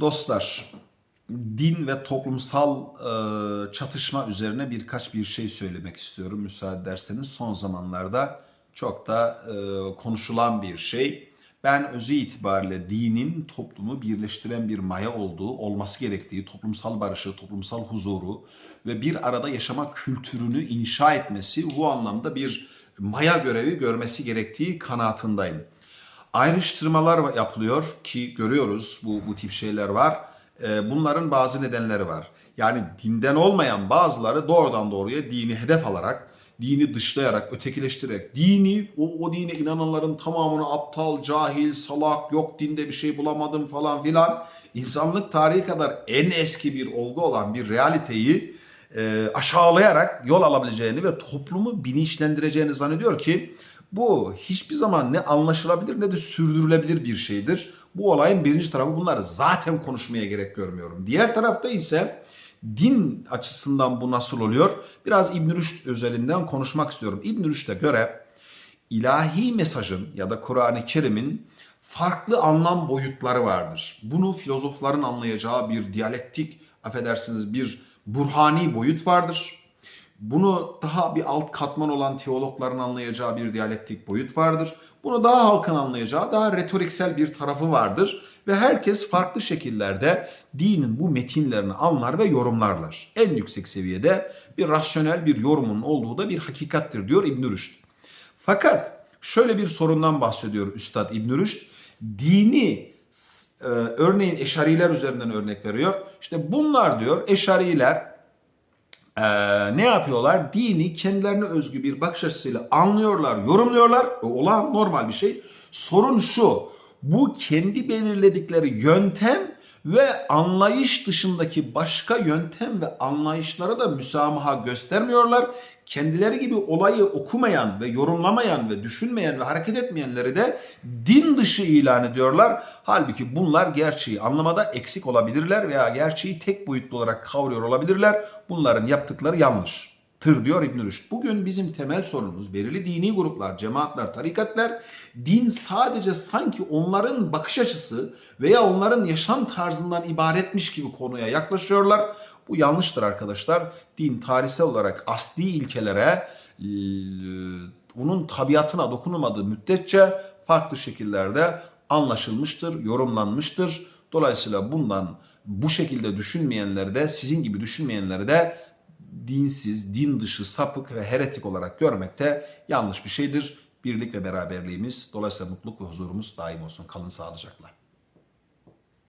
Dostlar, din ve toplumsal e, çatışma üzerine birkaç bir şey söylemek istiyorum müsaade ederseniz. Son zamanlarda çok da e, konuşulan bir şey. Ben özü itibariyle dinin toplumu birleştiren bir maya olduğu, olması gerektiği, toplumsal barışı, toplumsal huzuru ve bir arada yaşama kültürünü inşa etmesi bu anlamda bir maya görevi görmesi gerektiği kanaatindeyim ayrıştırmalar yapılıyor ki görüyoruz bu, bu tip şeyler var. Ee, bunların bazı nedenleri var. Yani dinden olmayan bazıları doğrudan doğruya dini hedef alarak, dini dışlayarak, ötekileştirerek, dini, o, o dine inananların tamamını aptal, cahil, salak, yok dinde bir şey bulamadım falan filan. İnsanlık tarihi kadar en eski bir olgu olan bir realiteyi e, aşağılayarak yol alabileceğini ve toplumu bilinçlendireceğini zannediyor ki bu hiçbir zaman ne anlaşılabilir ne de sürdürülebilir bir şeydir. Bu olayın birinci tarafı bunları zaten konuşmaya gerek görmüyorum. Diğer tarafta ise din açısından bu nasıl oluyor? Biraz İbn Rüşd özelinden konuşmak istiyorum. İbn Rüşd'e göre ilahi mesajın ya da Kur'an-ı Kerim'in farklı anlam boyutları vardır. Bunu filozofların anlayacağı bir diyalektik, affedersiniz bir burhani boyut vardır. Bunu daha bir alt katman olan teologların anlayacağı bir diyalektik boyut vardır. Bunu daha halkın anlayacağı daha retoriksel bir tarafı vardır. Ve herkes farklı şekillerde dinin bu metinlerini anlar ve yorumlarlar. En yüksek seviyede bir rasyonel bir yorumun olduğu da bir hakikattir diyor İbn Rüşd. Fakat şöyle bir sorundan bahsediyor Üstad İbn Rüşd. Dini e, örneğin eşariler üzerinden örnek veriyor. İşte bunlar diyor eşariler ee, ne yapıyorlar? Dini kendilerine özgü bir bakış açısıyla anlıyorlar, yorumluyorlar. O olan normal bir şey. Sorun şu. Bu kendi belirledikleri yöntem ve anlayış dışındaki başka yöntem ve anlayışlara da müsamaha göstermiyorlar. Kendileri gibi olayı okumayan ve yorumlamayan ve düşünmeyen ve hareket etmeyenleri de din dışı ilan ediyorlar. Halbuki bunlar gerçeği anlamada eksik olabilirler veya gerçeği tek boyutlu olarak kavruyor olabilirler. Bunların yaptıkları yanlış. Tır diyor İbn Rüşd. Bugün bizim temel sorunumuz belirli dini gruplar, cemaatler, tarikatlar din sadece sanki onların bakış açısı veya onların yaşam tarzından ibaretmiş gibi konuya yaklaşıyorlar. Bu yanlıştır arkadaşlar. Din tarihsel olarak asli ilkelere, e, onun tabiatına dokunulmadığı müddetçe farklı şekillerde anlaşılmıştır, yorumlanmıştır. Dolayısıyla bundan bu şekilde düşünmeyenleri de sizin gibi düşünmeyenleri de dinsiz, din dışı, sapık ve heretik olarak görmekte yanlış bir şeydir. Birlik ve beraberliğimiz, dolayısıyla mutluluk ve huzurumuz daim olsun. Kalın sağlıcakla.